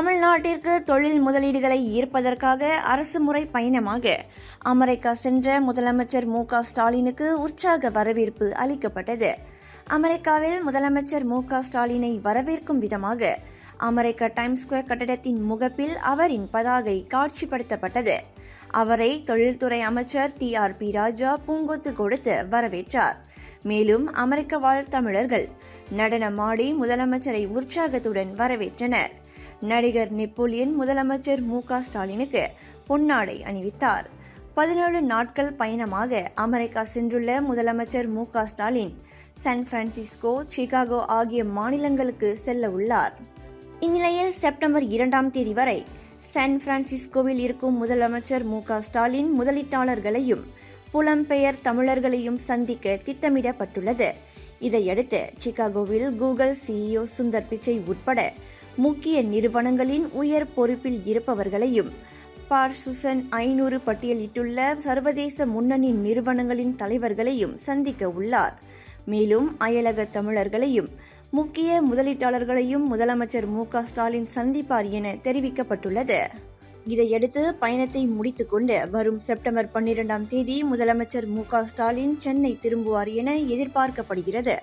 தமிழ்நாட்டிற்கு தொழில் முதலீடுகளை ஈர்ப்பதற்காக அரசு முறை பயணமாக அமெரிக்கா சென்ற முதலமைச்சர் மு க ஸ்டாலினுக்கு உற்சாக வரவேற்பு அளிக்கப்பட்டது. அமெரிக்காவில் முதலமைச்சர் மு க ஸ்டாலினை வரவேற்கும் விதமாக அமெரிக்க டைம்ஸ் ஸ்கொயர் கட்டடத்தின் முகப்பில் அவரின் பதாகை காட்சிப்படுத்தப்பட்டது. அவரை தொழில்துறை அமைச்சர் டி ஆர் பி ராஜா பூங்கொத்து கொடுத்து வரவேற்றார். மேலும் அமெரிக்க வாழ் தமிழர்கள் நடனமாடி முதலமைச்சரை உற்சாகத்துடன் வரவேற்றனர். நடிகர் நெப்போலியன் முதலமைச்சர் மு க ஸ்டாலினுக்கு பொன்னாடை அணிவித்தார். பதினேழு நாட்கள் பயணமாக அமெரிக்கா சென்றுள்ள முதலமைச்சர் மு க ஸ்டாலின் சான் பிரான்சிஸ்கோ சிகாகோ ஆகிய மாநிலங்களுக்கு செல்ல உள்ளார். இந்நிலையில் செப்டம்பர் இரண்டாம் தேதி வரை சான் பிரான்சிஸ்கோவில் இருக்கும் முதலமைச்சர் மு க ஸ்டாலின் முதலீட்டாளர்களையும் புலம்பெயர் தமிழர்களையும் சந்திக்க திட்டமிடப்பட்டுள்ளது. இதையடுத்து சிகாகோவில் கூகுள் சிஇஓ சுந்தர் பிச்சை உட்பட முக்கிய நிறுவனங்களின் உயர் பொறுப்பில் இருப்பவர்களையும் பார் சுசன் ஐநூறு பட்டியலிட்டுள்ள சர்வதேச முன்னணி நிறுவனங்களின் தலைவர்களையும் சந்திக்க உள்ளார். மேலும் அயலக தமிழர்களையும் முக்கிய முதலீட்டாளர்களையும் முதலமைச்சர் மு க ஸ்டாலின் சந்திப்பார் என தெரிவிக்கப்பட்டுள்ளது. இதையடுத்து பயணத்தை முடித்துக்கொண்டு வரும் செப்டம்பர் பன்னிரெண்டாம் தேதி முதலமைச்சர் மு க ஸ்டாலின் சென்னை திரும்புவார் என எதிர்பார்க்கப்படுகிறது.